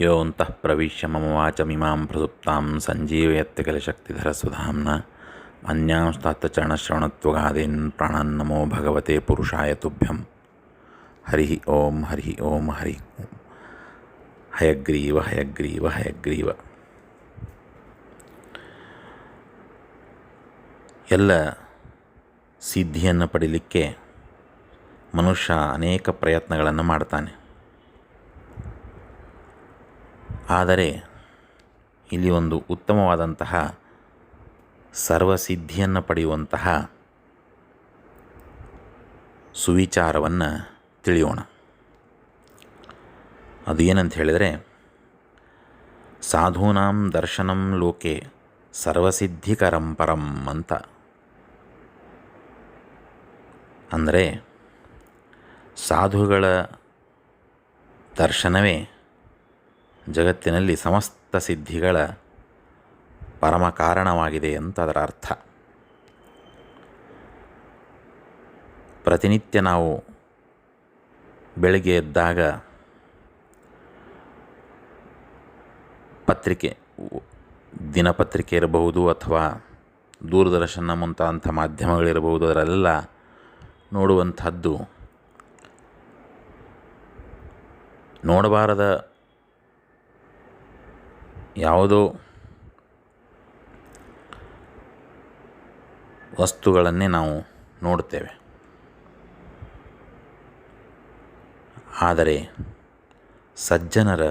ಯೋऽन्तಃ ಪ್ರವಿಶ್ಯ ಮಮವಾಚಮಿಮಾಂ ಪ್ರಸುಪ್ತಾಂ ಸಂಜೀವಯತ್ಯ ಕಲಶಕ್ತಿಧರಸುಧಾಂನ ಪ್ರಾಣನ್ ನಮೋ ಭಗವತೆ ಪುರುಷಾಯ ತುಭ್ಯಂ ಹರಿ ಓಂ ಹರಿ ಓಂ ಹರಿ ಹಯಗ್ರೀವ ಹಯಗ್ರೀವ ಹಯಗ್ರೀವ ಎಲ್ಲ ಸಿದ್ಧಿಯನ್ನು ಪಡೀಲಿಕ್ಕೆ ಮನುಷ್ಯ ಅನೇಕ ಪ್ರಯತ್ನಗಳನ್ನು ಮಾಡ್ತಾನೆ. ಆದರೆ ಇಲ್ಲಿ ಒಂದು ಉತ್ತಮವಾದಂತಹ ಸರ್ವಸಿದ್ಧಿಯನ್ನು ಪಡೆಯುವಂತಹ ಸುವಿಚಾರವನ್ನು ತಿಳಿಯೋಣ. ಅದು ಏನಂತ ಹೇಳಿದರೆ, ಸಾಧೂನಾಂ ದರ್ಶನಂ ಲೋಕೆ ಸರ್ವಸಿದ್ಧಿಕರಂ ಪರಂ ಅಂತ. ಅಂದರೆ ಸಾಧುಗಳ ದರ್ಶನವೇ ಜಗತ್ತಿನಲ್ಲಿ ಸಮಸ್ತ ಸಿದ್ಧಿಗಳ ಪರಮ ಕಾರಣವಾಗಿದೆ ಅಂತ ಅದರ ಅರ್ಥ. ಪ್ರತಿನಿತ್ಯ ನಾವು ಬೆಳಗ್ಗೆ ಎದ್ದಾಗ ಪತ್ರಿಕೆ, ದಿನಪತ್ರಿಕೆ ಇರಬಹುದು ಅಥವಾ ದೂರದರ್ಶನ ಮುಂತಾದಂಥ ಮಾಧ್ಯಮಗಳಿರಬಹುದು, ಅದರಲ್ಲೆಲ್ಲ ನೋಡುವಂಥದ್ದು ನೋಡಬಾರದ ಯಾವುದೋ ವಸ್ತುಗಳನ್ನೇ ನಾವು ನೋಡ್ತೇವೆ ಆದರೆ ಸಜ್ಜನರ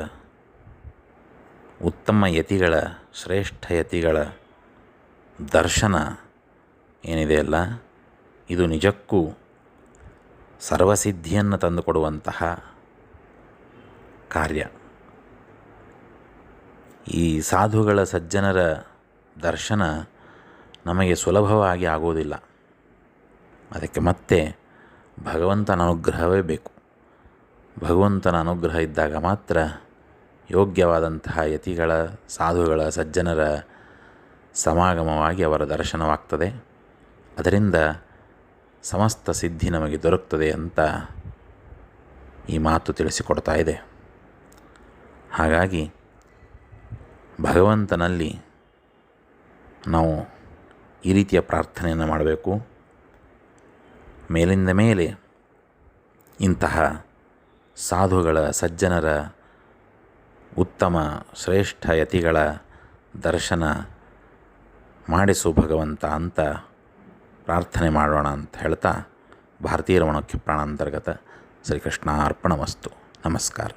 ಉತ್ತಮ ಯತಿಗಳ, ಶ್ರೇಷ್ಠ ಯತಿಗಳ ದರ್ಶನ ಏನಿದೆಯಲ್ಲ ಇದು ನಿಜಕ್ಕೂ ಸರ್ವಸಿದ್ಧಿಯನ್ನು ತಂದುಕೊಡುವಂತಹ ಕಾರ್ಯ. ಈ ಸಾಧುಗಳ ಸಜ್ಜನರ ದರ್ಶನ ನಮಗೆ ಸುಲಭವಾಗಿ ಆಗೋದಿಲ್ಲ. ಅದಕ್ಕೆ ಮತ್ತೆ ಭಗವಂತನ ಅನುಗ್ರಹವೇ ಬೇಕು. ಭಗವಂತನ ಅನುಗ್ರಹ ಇದ್ದಾಗ ಮಾತ್ರ ಯೋಗ್ಯವಾದಂತಹ ಯತಿಗಳ, ಸಾಧುಗಳ, ಸಜ್ಜನರ ಸಮಾಗಮವಾಗಿ ಅವರ ದರ್ಶನವಾಗ್ತದೆ. ಅದರಿಂದ ಸಮಸ್ತ ಸಿದ್ಧಿ ನಮಗೆ ದೊರಕ್ತದೆ ಅಂತ ಈ ಮಾತು ತಿಳಿಸಿಕೊಡ್ತಾ ಇದೆ. ಹಾಗಾಗಿ ಭಗವಂತನಲ್ಲಿ ನಾವು ಈ ರೀತಿಯ ಪ್ರಾರ್ಥನೆಯನ್ನು ಮಾಡಬೇಕು. ಮೇಲಿಂದ ಮೇಲೆ ಇಂತಹ ಸಾಧುಗಳ, ಸಜ್ಜನರ ಉತ್ತಮ, ಶ್ರೇಷ್ಠ ಯತಿಗಳ ದರ್ಶನ ಮಾಡಿಸು ಭಗವಂತ ಅಂತ ಪ್ರಾರ್ಥನೆ ಮಾಡೋಣ ಅಂತ ಹೇಳ್ತಾ ಭಾರತೀಯ ರಮಣಕ್ಕೆ ಪ್ರಾಣಾಂತರ್ಗತ ಶ್ರೀಕೃಷ್ಣ ಅರ್ಪಣಮಸ್ತು ನಮಸ್ಕಾರ.